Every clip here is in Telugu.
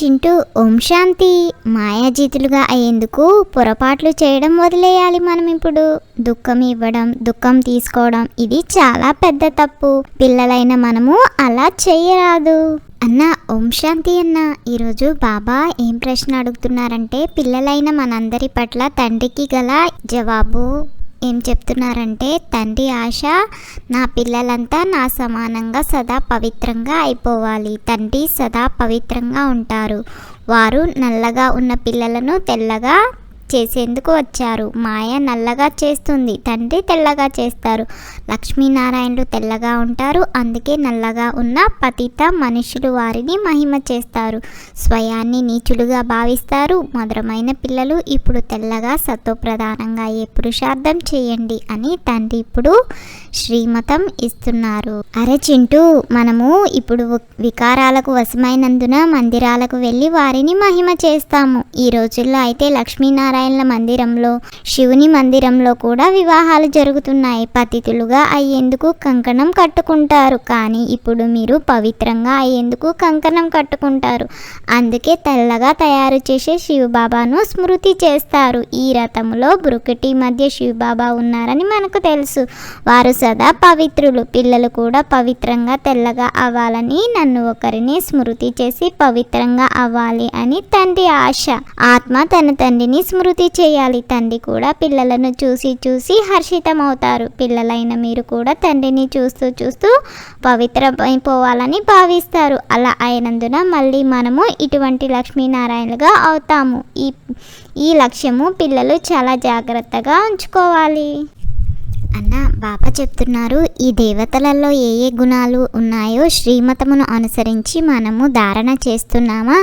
చింటూ ఓం శాంతి. మాయాజీతులుగా అయ్యేందుకు పొరపాట్లు చేయడం వదిలేయాలి మనం ఇప్పుడు. దుఃఖం ఇవ్వడం దుఃఖం తీసుకోవడం ఇది చాలా పెద్ద తప్పు. పిల్లలైన మనము అలా చేయరాదు. అన్న ఓం శాంతి అన్న. ఈరోజు బాబా ఏం ప్రశ్న అడుగుతున్నారంటే పిల్లలైన మనందరి పట్ల తండ్రికి గల జవాబు. ఏం చెప్తున్నారంటే తండ్రి ఆశ నా పిల్లలంతా నా సమానంగా సదా పవిత్రంగా అయిపోవాలి. తండ్రి సదా పవిత్రంగా ఉంటారు. వారు నల్లగా ఉన్న పిల్లలను తెల్లగా చేసేందుకు వచ్చారు. మాయ నల్లగా చేస్తుంది. తండ్రి తెల్లగా చేస్తారు. లక్ష్మీనారాయణులు తెల్లగా ఉంటారు. అందుకే నల్లగా ఉన్న పతిత మనుషులు వారిని మహిమ చేస్తారు. స్వయాన్ని నీచులుగా భావిస్తారు. మధురమైన పిల్లలు ఇప్పుడు తెల్లగా సత్వప్రధానంగా ఏ పురుషార్థం చేయండి అని తండ్రి ఇప్పుడు శ్రీమతం ఇస్తున్నారు. అరే చింటూ మనము ఇప్పుడు వికారాలకు వశమైనందున మందిరాలకు వెళ్ళి వారిని మహిమ చేస్తాము. ఈ రోజుల్లో అయితే లక్ష్మీనారాయణ నారాయణల మందిరంలో శివుని మందిరంలో కూడా వివాహాలు జరుగుతున్నాయి. పతితులుగా అయ్యేందుకు కంకణం కట్టుకుంటారు. కానీ ఇప్పుడు మీరు పవిత్రంగా అయ్యేందుకు కంకణం కట్టుకుంటారు. అందుకే తెల్లగా తయారు చేసే శివబాబాను స్మృతి చేస్తారు. ఈ రథములో బ్రుకటి మధ్య శివబాబా ఉన్నారని మనకు తెలుసు. వారు సదా పవిత్రులు. పిల్లలు కూడా పవిత్రంగా తెల్లగా అవ్వాలని నన్ను ఒకరిని స్మృతి చేసి పవిత్రంగా అవ్వాలి అని తండ్రి ఆశ. ఆత్మ తన తండ్రిని స్మృతి చేయాలి. తండ్రి కూడా పిల్లలను చూసి చూసి హర్షితమవుతారు. పిల్లలైన మీరు కూడా తండ్రిని చూస్తూ చూస్తూ పవిత్రమైపోవాలని భావిస్తారు. అలా అయినందున మళ్ళీ మనము ఇటువంటి లక్ష్మీనారాయణలుగా అవుతాము. ఈ ఈ లక్ష్యము పిల్లలు చాలా జాగ్రత్తగా ఉంచుకోవాలి. అన్న బాబా చెప్తున్నారు ఈ దేవతలలో ఏ ఏ గుణాలు ఉన్నాయో శ్రీమతమును అనుసరించి మనము ధారణ చేస్తున్నామా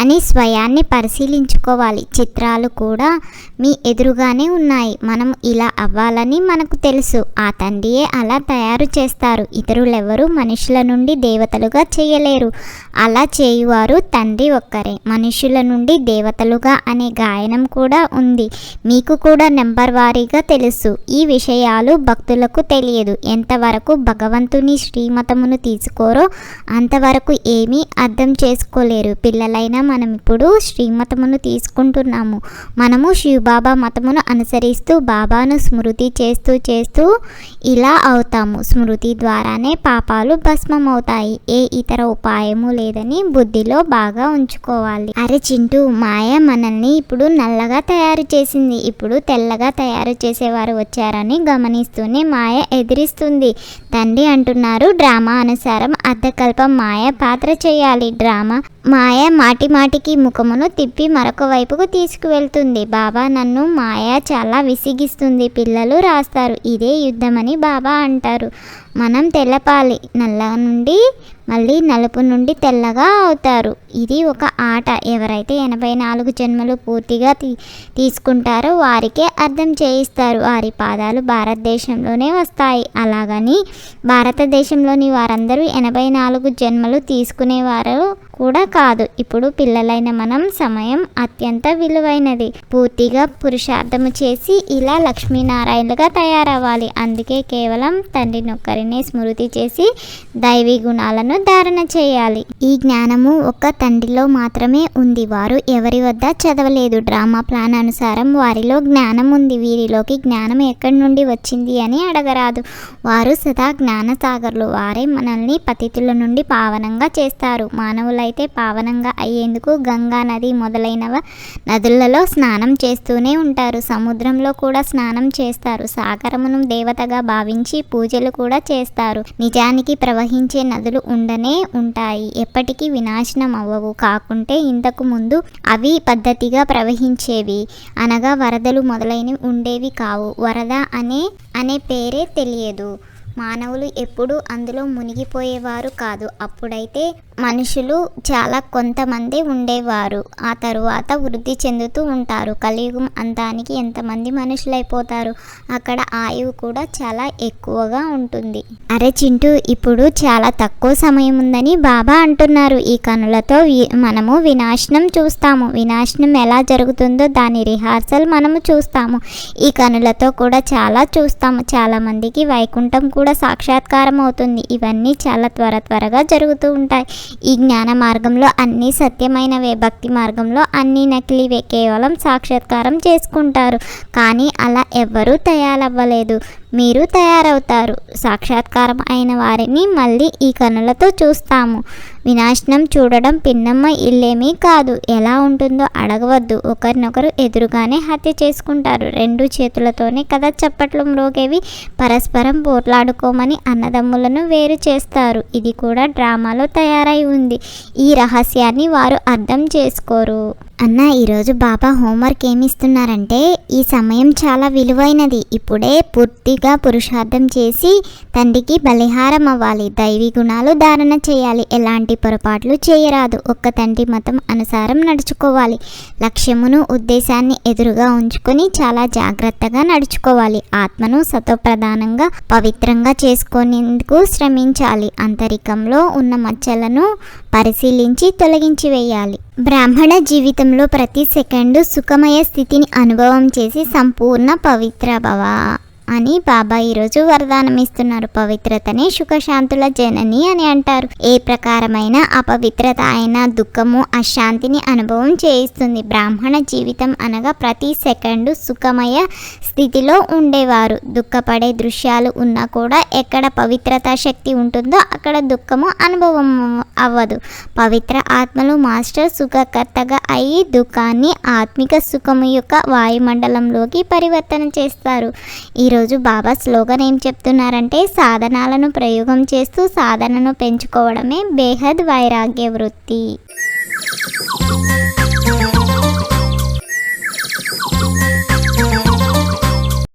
అని స్వయాన్ని పరిశీలించుకోవాలి. చిత్రాలు కూడా మీ ఎదురుగానే ఉన్నాయి. మనం ఇలా అవ్వాలని మనకు తెలుసు. ఆ తండ్రియే అలా తయారు చేస్తారు. ఇతరులెవరూ మనుషుల నుండి దేవతలుగా చేయలేరు. అలా చేయువారు తండ్రి ఒక్కరే. మనుషుల నుండి దేవతలుగా అనే గాయనం కూడా ఉంది. మీకు కూడా నెంబర్ వారీగా తెలుసు. ఈ విషయాలు భక్తులకు తెలియదు. ఎంతవరకు భగవంతుని శ్రీమతమును తీసుకోరో అంతవరకు ఏమీ అర్థం చేసుకోలేరు. పిల్లలైనా మనం ఇప్పుడు శ్రీమతమును తీసుకుంటున్నాము. మనము శివబాబా మతమును అనుసరిస్తూ బాబాను స్మృతి చేస్తూ చేస్తూ ఇలా అవుతాము. స్మృతి ద్వారానే పాపాలు భస్మమవుతాయి. ఏ ఇతర ఉపాయము లేదని బుద్ధిలో బాగా ఉంచుకోవాలి. అరే చింటూ మాయ మనల్ని ఇప్పుడు నల్లగా తయారు చేసింది. ఇప్పుడు తెల్లగా తయారు చేసేవారు వచ్చారని ప్రయత్నిస్తూనే మాయ ఎదిరిస్తుంది. తండ్రి అంటున్నారు డ్రామా అనుసారం అర్ధకల్పం మాయ పాత్ర చేయాలి. డ్రామా మాయ మాటి మాటికి ముఖమును తిప్పి మరొక వైపుకు తీసుకువెళ్తుంది. బాబా నన్ను మాయ చాలా విసిగిస్తుంది. పిల్లలు రాస్తారు. ఇదే యుద్ధమని బాబా అంటారు. మనం తెల్లపాలి నల్ల నుండి మళ్ళీ నలుపు నుండి తెల్లగా అవుతారు. ఇది ఒక ఆట. ఎవరైతే ఎనభై నాలుగు జన్మలు పూర్తిగా తీ తీసుకుంటారో వారికే అర్థం చేయిస్తారు. వారి పాదాలు భారతదేశంలోనే వస్తాయి. అలాగని భారతదేశంలోని వారందరూ ఎనభై నాలుగు జన్మలు తీసుకునేవారు కూడా కాదు. ఇప్పుడు పిల్లలైన మనం సమయం అత్యంత విలువైనది. పూర్తిగా పురుషార్థము చేసి ఇలా లక్ష్మీనారాయణలుగా తయారవ్వాలి. అందుకే కేవలం తండ్రినొక్కరినే స్మృతి చేసి దైవీ గుణాలను ధారణ చేయాలి. ఈ జ్ఞానము ఒక్క తండ్రిలో మాత్రమే ఉంది. వారు ఎవరి వద్ద చదవలేదు. డ్రామా ప్లాన్ అనుసారం వారిలో జ్ఞానం ఉంది. వీరిలోకి జ్ఞానం ఎక్కడి నుండి వచ్చింది అని అడగరాదు. వారు సదా జ్ఞానసాగర్లు. వారే మనల్ని పతితుల నుండి పావనంగా చేస్తారు. అయితే పావనంగా అయ్యేందుకు గంగా నది మొదలైనవ నదులలో స్నానం చేస్తూనే ఉంటారు. సముద్రంలో కూడా స్నానం చేస్తారు. సాగరమును దేవతగా భావించి పూజలు కూడా చేస్తారు. నిజానికి ప్రవహించే నదులు ఉండనే ఉంటాయి. ఎప్పటికీ వినాశనం అవ్వవు. కాకుంటే ఇంతకు ముందు అవి పద్ధతిగా ప్రవహించేవి. అనగా వరదలు మొదలైనవి ఉండేవి కావు. వరద అనే అనే పేరే తెలియదు. మానవులు ఎప్పుడూ అందులో మునిగిపోయేవారు కాదు. అప్పుడైతే మనుషులు చాలా కొంతమంది ఉండేవారు. ఆ తరువాత వృద్ధి చెందుతూ ఉంటారు. కలియుగం అంతానికి ఎంతమంది మనుషులైపోతారు? అక్కడ ఆయువు కూడా చాలా ఎక్కువగా ఉంటుంది. అరే చింటూ ఇప్పుడు చాలా తక్కువ సమయం ఉందని బాబా అంటున్నారు. ఈ కనులతో మనము వినాశనం చూస్తాము. వినాశనం ఎలా జరుగుతుందో దాని రిహార్సల్ మనము చూస్తాము. ఈ కనులతో కూడా చాలా చూస్తాము. చాలా మందికి వైకుంఠం కూడా సాక్షాత్కారం అవుతుంది ఇవన్నీ చాలా త్వర త్వరగా జరుగుతూ ఉంటాయి. ఈ జ్ఞాన మార్గంలో అన్నీ సత్యమైనవే భక్తి మార్గంలో అన్నీ నకిలీవే కేవలం సాక్షాత్కారం చేసుకుంటారు. కానీ అలా ఎవ్వరూ తయారవ్వలేదు. మీరు తయారవుతారు. సాక్షాత్కారం అయిన వారిని మళ్ళీ ఈ కనులతో చూస్తాము. వినాశనం చూడడం పిన్నమ్మ ఇల్లేమీ కాదు. ఎలా ఉంటుందో అడగవద్దు. ఒకరినొకరు ఎదురుగానే హత్య చేసుకుంటారు. రెండు చేతులతోనే కదా చప్పట్లు మ్రోగేవి. పరస్పరం పోట్లాడుకోమని అన్నదమ్ములను వేరు చేస్తారు. ఇది కూడా డ్రామాలో తయారై ఉంది. ఈ రహస్యాన్ని వారు అర్థం చేసుకోరు. అన్న ఈరోజు బాబా హోంవర్క్ ఏమి ఇస్తున్నారంటే ఈ సమయం చాలా విలువైనది. ఇప్పుడే పూర్తిగా పురుషార్థం చేసి తండ్రికి బలిహారం అవ్వాలి. దైవీ గుణాలు ధారణ చేయాలి. ఎలాంటి పొరపాట్లు చేయరాదు. ఒక్క తండ్రి మతం అనుసారం నడుచుకోవాలి. లక్ష్యమును ఉద్దేశాన్ని ఎదురుగా ఉంచుకొని చాలా జాగ్రత్తగా నడుచుకోవాలి. ఆత్మను సతోప్రధానంగా పవిత్రంగా చేసుకునేందుకు శ్రమించాలి. అంతరికంలో ఉన్న మచ్చలను పరిశీలించి తొలగించి వేయాలి. బ్రాహ్మణ జీవితంలో ప్రతి సెకండు సుఖమయ స్థితిని అనుభవం చేసి సంపూర్ణ పవిత్ర భవ. అని బాబా ఈరోజు వరదానం ఇస్తున్నారు. పవిత్రతనే సుఖశాంతుల జనని అని అంటారు. ఏ ప్రకారమైన అపవిత్రత అయినా దుఃఖము అశాంతిని అనుభవం చేయిస్తుంది. బ్రాహ్మణ జీవితం అనగా ప్రతి సెకండు సుఖమయ స్థితిలో ఉండేవారు. దుఃఖపడే దృశ్యాలు ఉన్నా కూడా ఎక్కడ పవిత్రత శక్తి ఉంటుందో అక్కడ దుఃఖము అనుభవం అవ్వదు. పవిత్ర ఆత్మలు మాస్టర్ సుఖకర్తగా అయి దుఃఖాన్ని ఆత్మిక సుఖము యొక్క వాయుమండలంలోకి పరివర్తన చేస్తారు. ఈరోజు బాబా స్లోగన్ ఏం చెప్తున్నారంటే సాధనాలను ప్రయోగం చేస్తూ సాధనను పెంచుకోవడమే బేహద్ వైరాగ్య వృత్తి.